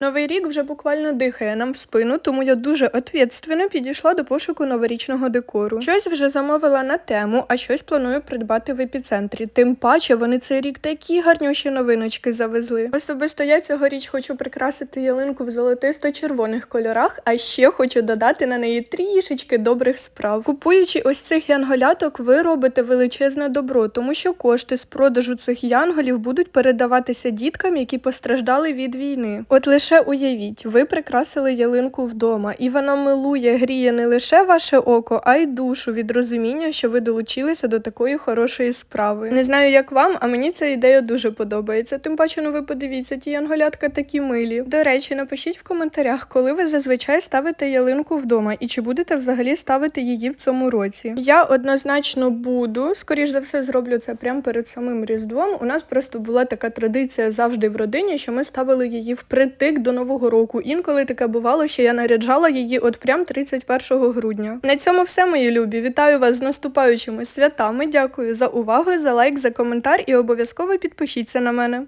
Новий рік вже буквально дихає нам в спину, тому я дуже ответственно підійшла до пошуку новорічного декору. Щось вже замовила на тему, а щось планую придбати в епіцентрі. Тим паче вони цей рік такі гарнющі новиночки завезли. Особисто я цьогоріч хочу прикрасити ялинку в золотисто-червоних кольорах, а ще хочу додати на неї трішечки добрих справ. Купуючи ось цих янголяток, ви робите величезне добро, тому що кошти з продажу цих янголів будуть передаватися діткам, які постраждали від війни. От лише уявіть, ви прикрасили ялинку вдома, і вона милує, гріє не лише ваше око, а й душу від розуміння, що ви долучилися до такої хорошої справи. Не знаю, як вам, а мені ця ідея дуже подобається. Тим паче, ну ви подивіться, ті янголятка такі милі. До речі, напишіть в коментарях, коли ви зазвичай ставите ялинку вдома, і чи будете взагалі ставити її в цьому році. Я однозначно буду. Скоріш за все, зроблю це прямо перед самим Різдвом. У нас просто була така традиція завжди в родині, що ми ставили її впритик до нового року. Інколи таке бувало, що я наряджала її от прям 31 грудня. На цьому все, мої любі. Вітаю вас з наступаючими святами. Дякую за увагу, за лайк, за коментар і обов'язково підпишіться на мене.